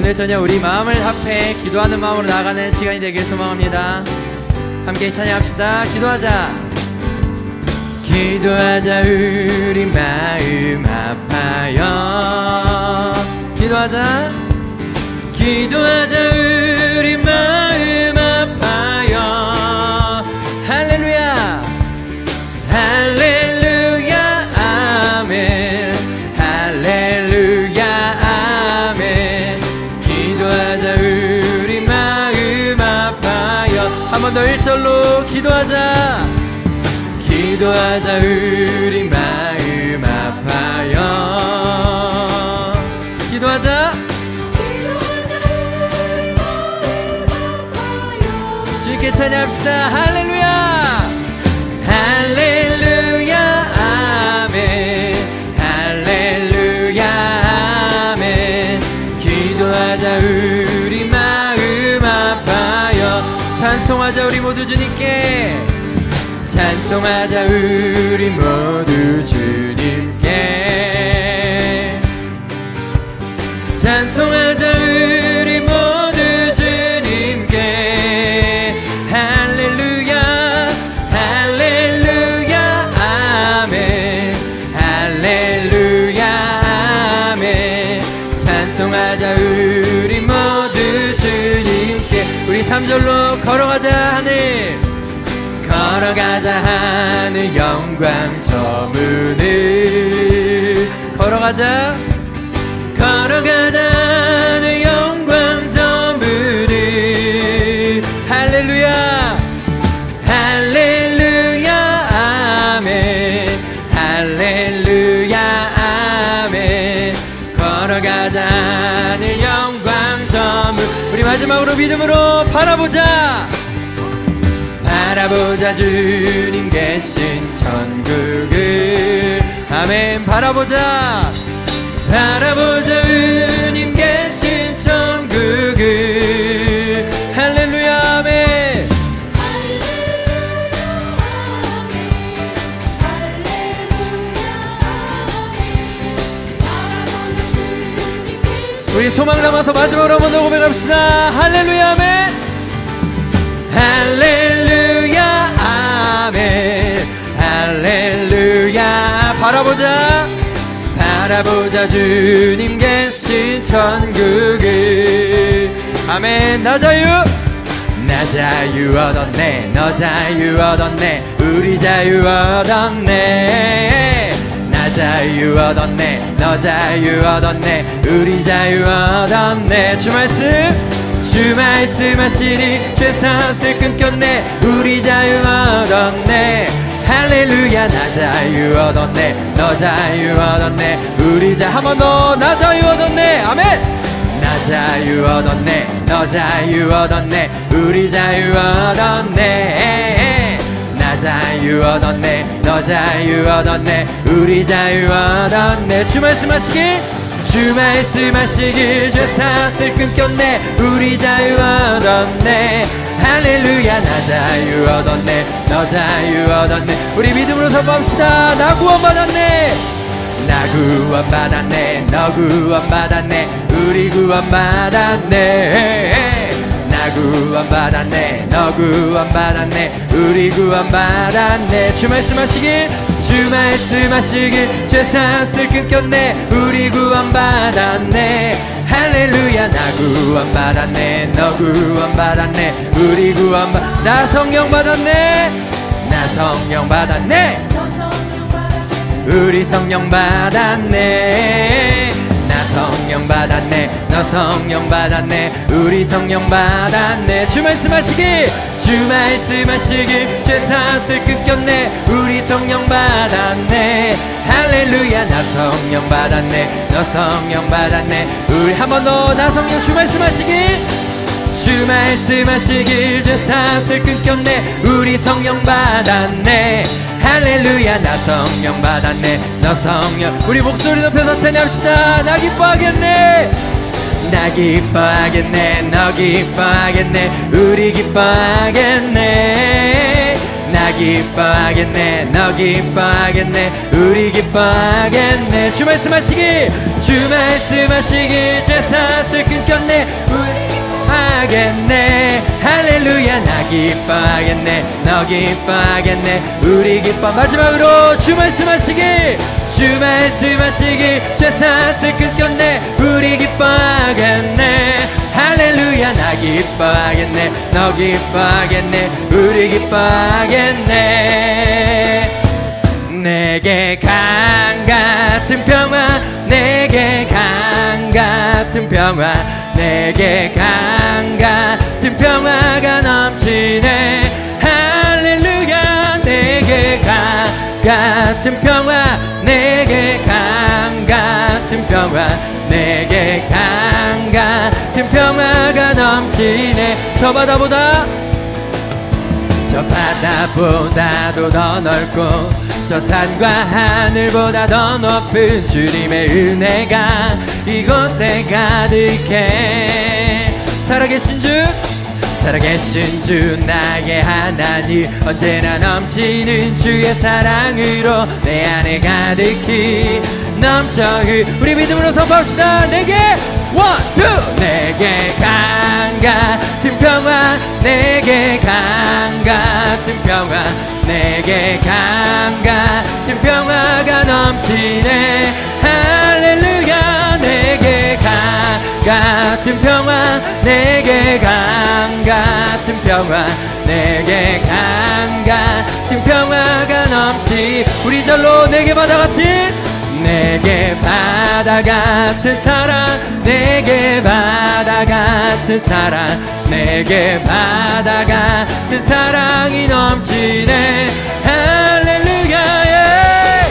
오늘 저녁 우리 마음을 합해 기도하는 마음으로 나가는 시간이 되길 소망합니다. 함께 찬양합시다. 기도하자. 기도하자 우리 마음 아파요. 기도하자. 기도하자 우리 마음 일절로 기도하자. 기도하자 우리 마음 아파요. 기도하자. 주님께 찬양합시다. 할렐루야 찬송하자 우리 모두 주님께. 찬송하자 우리 모두 주님께. 찬송하자 영광 저 문을 걸어가자. 걸어가자 내 영광 전부를 할렐루야 할렐루야 아멘. 할렐루야 아멘. 걸어가자 내 영광 전부 우리 마지막으로 믿음으로 바라보자 바라보자 주님 계신 천국을. 아멘 바라보자. 바라보자 주님 계신 천국을. 할렐루야 아멘. 우리 소망 담아서 마지막으로 한번 더 고백합시다. 할렐루야 아멘 바라보자. 바라보자 주님 계신 천국을. 아멘. 나 자유. 나 자유 얻었네. 너 자유 얻었네. 우리 자유 얻었네. 나 자유 얻었네. 너 자유 얻었네. 우리 자유 얻었네. 주 말씀. 주 말씀 하시니 죄사슬 끊겼네. 우리 자유 얻었네 할렐루야 나 자유 얻었네 너 자유 얻었네 우리 자 한번 더 나 자유 얻었네 아멘! 나 자유 얻었네 너 자유 얻었네 우리 자유 얻었네 나 자유 얻었네 너 자유 얻었네 우리 자유 얻었네 주 말씀 하시길 주 말씀하시길 죄사슬 끊겼네. 우리 자유 얻었네 할렐루야 나 자유 얻었네 너 자유 얻었네. 우리 믿음으로 선포합시다. 나 구원 받았네. 나 구원 받았네 너 구원 받았네. 우리 구원 받았네. 나 구원 받았네 너 구원 받았네. 우리 구원 받았네. 주 말씀하시길 주 말씀 하시길 죄사슬 끊겼네. 우리 구원받았네. 할렐루야 나 구원받았네. 너 구원받았네. 우리 구원받 나 성령 받았네. 나 성령 받았네. 우리 성령 받았네. 나 성령 받았네. 너 성령 받았네. 우리 성령 받았네. 주 말씀하시길 주 말씀 하시길 죄사슬 끊겼네. 우리 성령 받았네. 할렐루야 나 성령 받았네. 너 성령 받았네. 우리 한 번 더 나 성령 주 말씀 하시길. 주 말씀하시길 죄사슬 끊겼네. 우리 성령 받았네. 할렐루야 나 성령 받았네. 너 성령 우리 목소리 높여서 찬양합시다. 나 기뻐하겠네 나 기뻐하겠네 너 기뻐하겠네 우리 기뻐하겠네. 나 기뻐하겠네 너 기뻐하겠네 우리 기뻐하겠네. 주 말씀 하시길 주 말씀 하시길 제 탓을 끊겼네. 우리 기뻐하겠네. 할렐루야 나 기뻐하겠네 너 기뻐하겠네 우리 기뻐. 마지막으로 주 말씀 하시길 주 말씀 하시길 제 탓을 끊겼네 우리 기뻐하겠네. 할렐루야 나 기뻐하겠네. 너 기뻐하겠네. 우리 기뻐하겠네. 내게 강 같은 평화 내게 강 같은 평화 내게 강 같은 평화가 넘치네. 할렐루야 내게 강 같은 평화 내게 강 평화 내게 강 같은 평화가 넘치네. 저 바다보다. 저 바다보다도 더 넓고 저 산과 하늘보다 더 높은 주님의 은혜가 이곳에 가득해. 살아계신 주 살아계신 주 나의 하나님. 언제나 넘치는 주의 사랑으로 내 안에 가득히 흐 우리 믿음으로 선포합시다. 내게 원투 내게 강 같은 평화 내게 강 같은 평화 내게 강 같은 평화가 넘치네. 할렐루야 내게 강 같은 평화 내게 강 같은 평화 내게 강 같은 평화가 넘치 우리 절로 내게 바다 같은 내게 바다 같은 사랑 내게 바다 같은 사랑 내게 바다 같은 사랑이 넘치네. 할렐루야 예.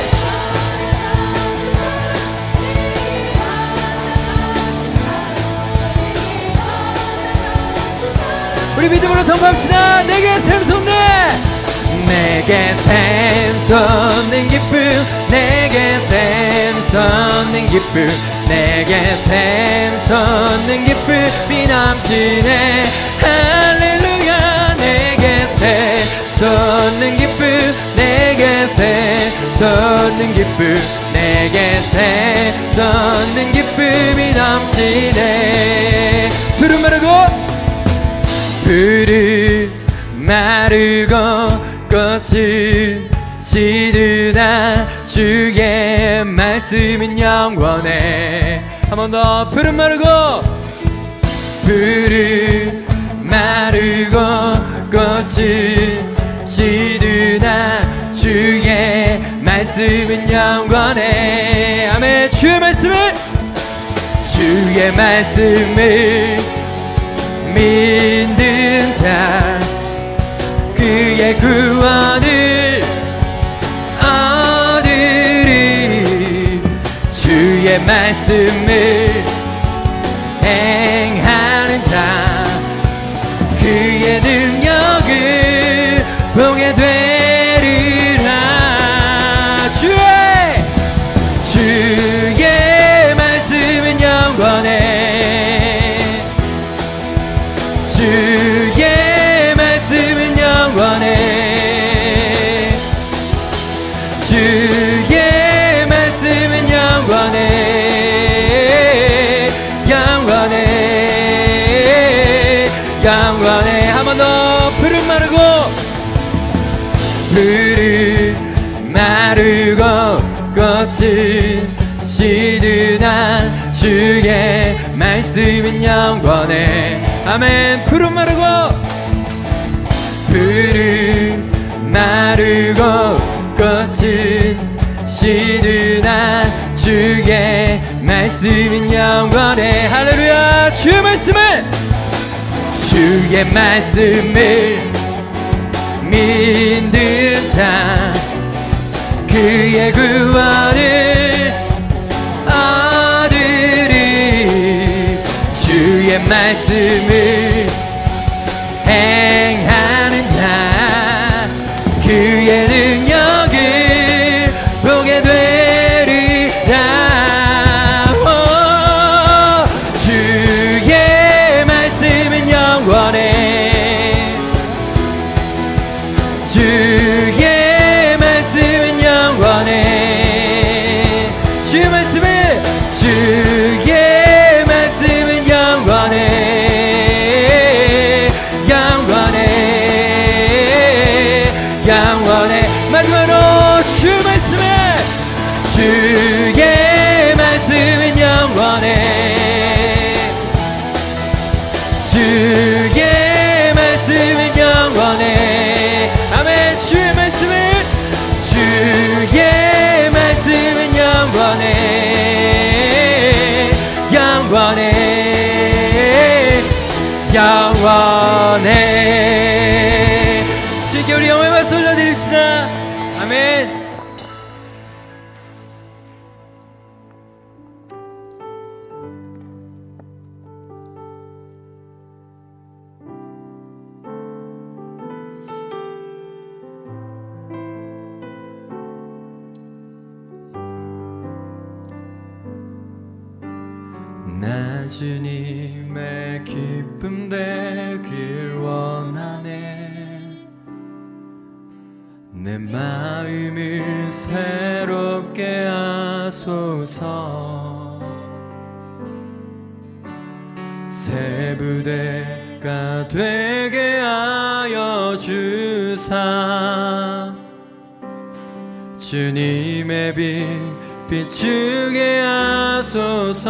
우리 믿음으로 통과합시다. 내게 샘솟네 내게 샘솟는 기쁨 내게 샘솟는 기쁨 내게 샘솟는 기쁨이 넘치네. 할렐루야 내게 샘솟는 기쁨 내게 샘솟는 기쁨 내게 샘솟는 기쁨이 넘치네. 푸른 마르고 푸르 마르고 꽃은 시드나 주의 말씀은 영원해 한 번 더 푸른 마르고 푸르 마르고 꽃은 시드나 주의 말씀은 영원해 아멘. 주의 말씀을 주의 말씀을 믿는 자 그의 구원을 얻으리 주의 말씀을 푸른 마르고 꽃은 시드나 주의 말씀은 영원해. 아멘. 푸른 마르고 푸른 마르고 꽃은 시드나 주의 말씀은 영원해. 할렐루야. 주의 말씀을. 주의 말씀을 믿는 자 그의 구원을 얻으리 주의 말씀 영원해 주께 우리 영혼의 말씀 올려드립시다 새 부대가 되게 하여 주사. 주님의 빛 비추게 하소서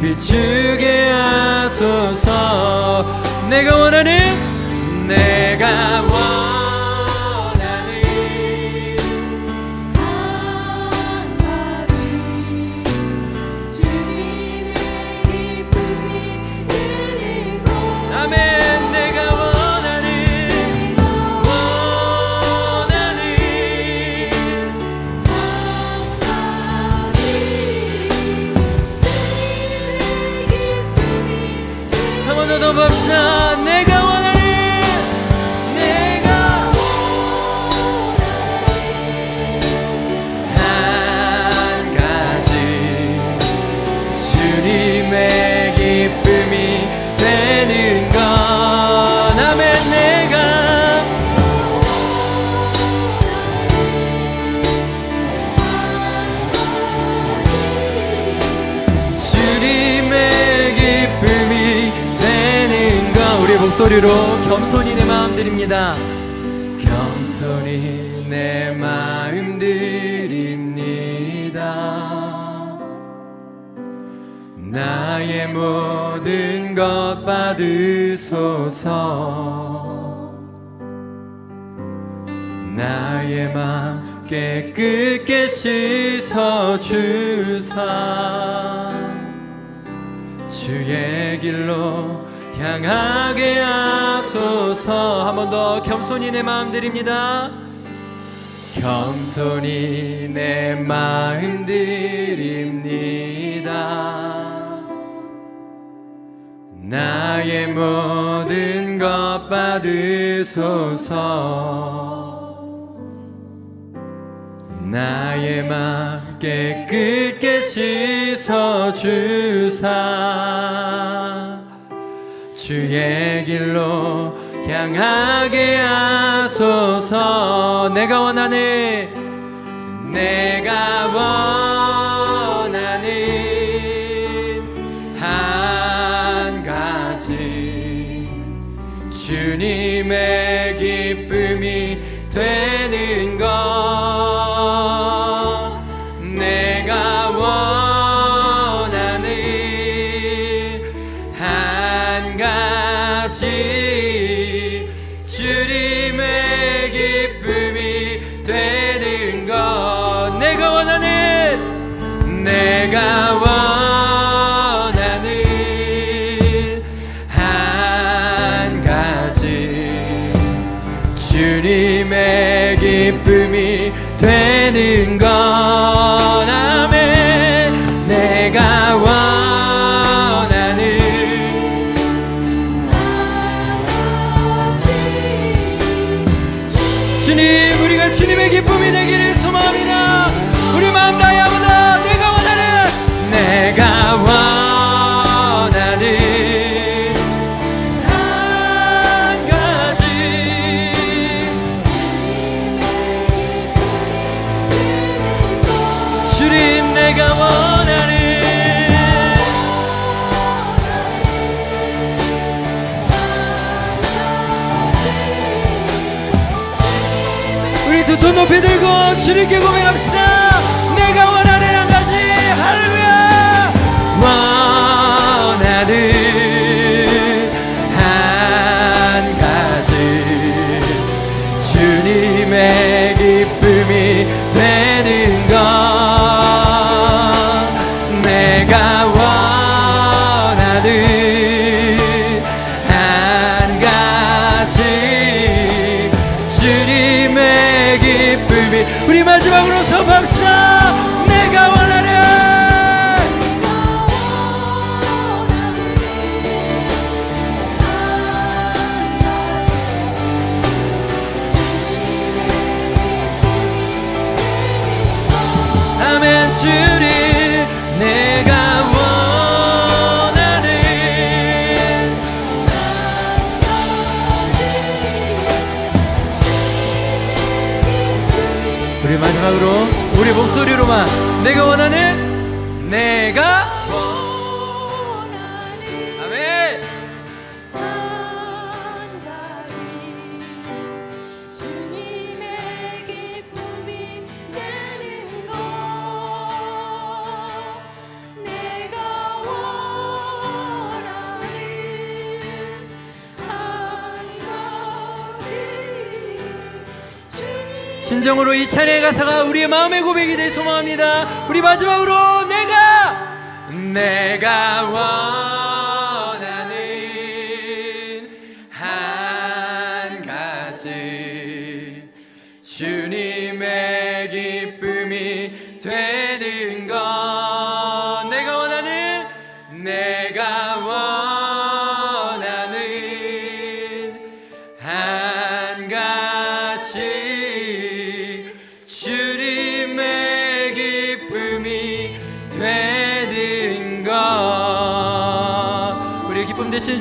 비추게 하소서. 내가 원하는 내가 원하는 한 번 더 더 봅시다 내가 원하는 내가 소리로 겸손히 내 마음 드립니다. 겸손히 내 마음 드립니다. 나의 모든 것 받으소서. 나의 맘 깨끗게 씻어 주사. 주의 길로 향하게 하소서. 한 번 더 겸손히 내 마음 드립니다. 겸손히 내 마음 드립니다. 나의 모든 것 받으소서. 나의 맘 깨끗게 씻어 주 주의 길로 향하게 하소서. 내가 원하는 내가 원하는 한 가지. 주님의 기쁨이 되는 것 되는 건 두 손 높이 들고 주님께 고백합시다 우리 마지막으로 선포합시 목소리로만 내가 원하는 내가 진정으로 이 찬양의 가사가 우리의 마음의 고백이 될 소망합니다. 우리 마지막으로 내가 내가 원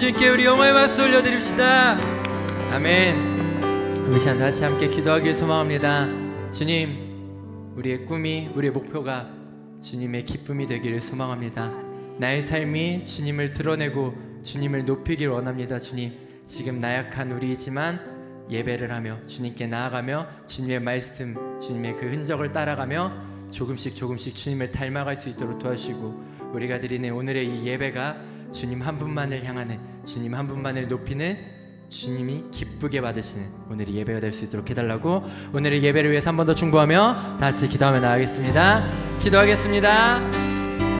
주님께 우리 영화의 박수 올려드립시다. 아멘. 우리 시간 다 같이 함께 기도하길 소망합니다. 주님 우리의 꿈이 우리의 목표가 주님의 기쁨이 되기를 소망합니다. 나의 삶이 주님을 드러내고 주님을 높이길 원합니다 주님. 지금 나약한 우리이지만 예배를 하며 주님께 나아가며 주님의 말씀 주님의 그 흔적을 따라가며 조금씩 조금씩 주님을 닮아갈 수 있도록 도와주시고 우리가 드리는 오늘의 이 예배가 주님 한 분만을 향하는 주님 한 분만을 높이는 주님이 기쁘게 받으시는 오늘의 예배가 될 수 있도록 해달라고 오늘의 예배를 위해서 한 번 더 충고하며 다 같이 기도하며 나가겠습니다. 기도하겠습니다